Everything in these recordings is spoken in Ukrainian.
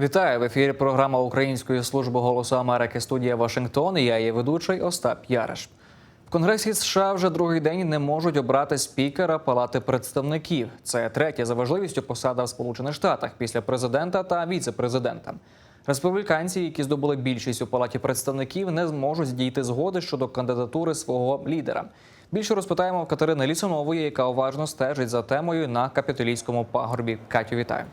Вітаю в ефірі. Програма Української служби голосу Америки. Студія Вашингтон. Я її ведучий Остап Яриш. В Конгресі США вже другий день не можуть обрати спікера Палати представників. Це третя за важливістю посада в Сполучених Штатах після президента та віце-президента. Республіканці, які здобули більшість у палаті представників, не зможуть дійти згоди щодо кандидатури свого лідера. Більше розпитаємо в Катерини Лісунової, яка уважно стежить за темою на капітолійському пагорбі. Катю, вітаю.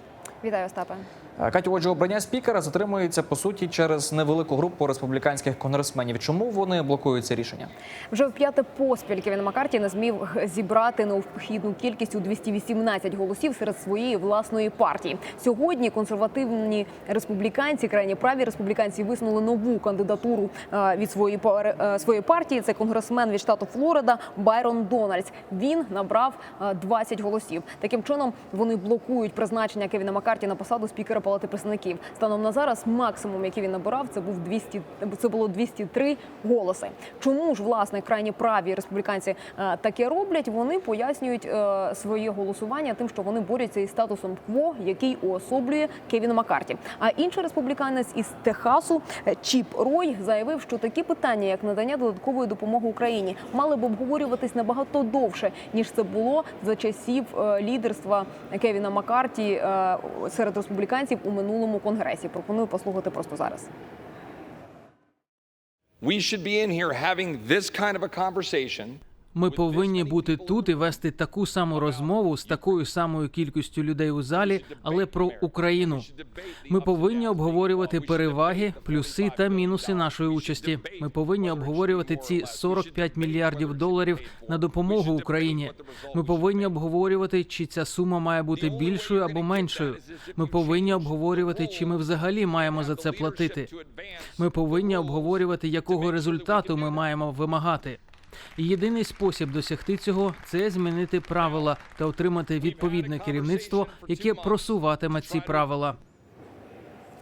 Вітаю, Остапе. Е, Катю, отже, обрання спікера затримується по суті через невелику групу республіканських конгресменів. Чому вони блокують це рішення? Вже в п'яте поспіль Кевін Маккарті не змів зібрати необхідну кількість у 218 голосів серед своєї власної партії. Сьогодні консервативні республіканці, крайні праві республіканці висунули нову кандидатуру е, від своєї е, своєї партії. Це конгресмен від штату Флорида Байрон Дональдс. Він набрав е, 20 голосів. Таким чином вони блокують призначення Кевіна Маккарті на посаду спікера Палати представників. Станом на зараз максимум, який він набирав, це був 200, це було 203 голоси. Чому ж власне крайні праві республіканці е, таке роблять? Вони пояснюють е, своє голосування тим, що вони борються із статусом кво, який уособлює Кевін Маккарті. А інший республіканець із Техасу е, Чіп Рой заявив, що такі питання, як надання додаткової допомоги Україні, мали б обговорюватись набагато довше ніж це було за часів лідерства Кевіна Маккарті серед республіканців у минулому конгресі. Пропоную послухати просто зараз. We should be in here having this kind of a conversation. Ми повинні бути тут і вести таку саму розмову з такою самою кількістю людей у залі, але про Україну. Ми повинні обговорювати переваги, плюси та мінуси нашої участі. Ми повинні обговорювати ці 45 мільярдів доларів на допомогу Україні. Ми повинні обговорювати, чи ця сума має бути більшою або меншою. Ми повинні обговорювати, чи ми взагалі маємо за це платити. Ми повинні обговорювати, якого результату ми маємо вимагати. Єдиний спосіб досягти цього це змінити правила та отримати відповідне керівництво, яке просуватиме ці правила.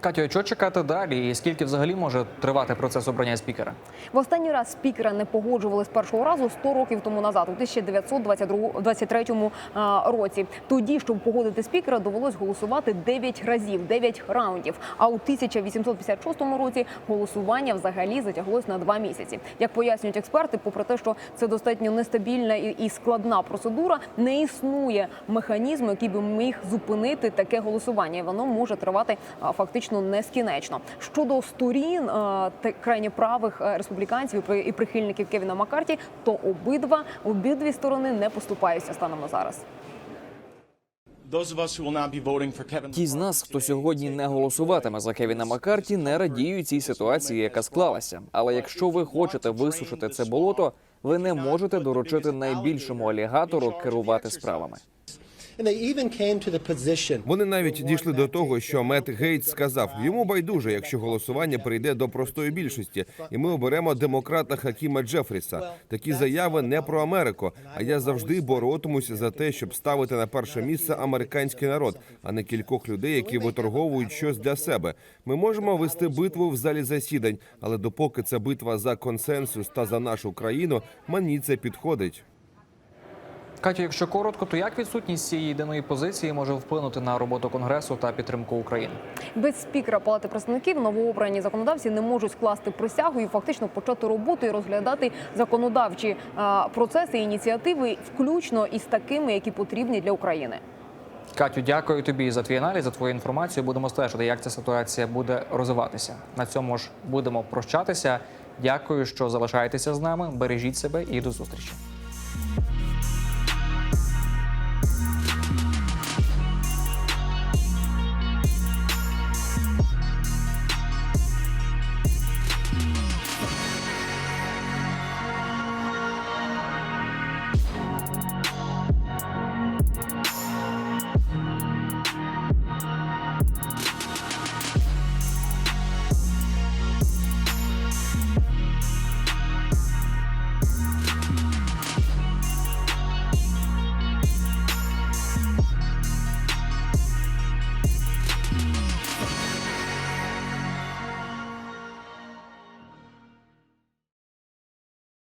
Катю, що чекати далі? І скільки взагалі може тривати процес обрання спікера? В останній раз спікера не погоджували з першого разу 100 років тому назад, у 1923 а, році. Тоді, щоб погодити спікера, довелось голосувати 9 разів, 9 раундів. А у 1856 році голосування взагалі затяглось на два місяці. Як пояснюють експерти, попри те, що це достатньо нестабільна і складна процедура, не існує механізму, який би міг зупинити таке голосування. Воно може тривати а, фактично нескінечно. Щодо сторін та крайні правих республіканців і при- прихильників Кевіна Маккарті, то обидва обидві сторони не поступаються станом на зараз. Ті з нас, хто сьогодні не голосуватиме за Кевіна Маккарті, не радіють цій ситуації, яка склалася. Але якщо ви хочете висушити це болото, ви не можете доручити найбільшому алігатору керувати справами. Вони навіть дійшли до того, що Мет Гейтс сказав, йому байдуже, якщо голосування прийде до простої більшості, і ми оберемо демократа Хакіма Джефріса. Такі заяви не про Америку. А я завжди боротимуся за те, щоб ставити на перше місце американський народ, а не кількох людей, які виторговують щось для себе. Ми можемо вести битву в залі засідань, але допоки це битва за консенсус та за нашу країну, мені це підходить. Катю, якщо коротко, то як відсутність цієї єдиної позиції може вплинути на роботу конгресу та підтримку України? Без спікера Палати представників новообрані законодавці не можуть скласти присягу і фактично почати роботу і розглядати законодавчі процеси і ініціативи, включно із такими, які потрібні для України. Катю, дякую тобі за твій аналіз, за твою інформацію. Будемо стежити, як ця ситуація буде розвиватися. На цьому ж будемо прощатися. Дякую, що залишаєтеся з нами. Бережіть себе і до зустрічі.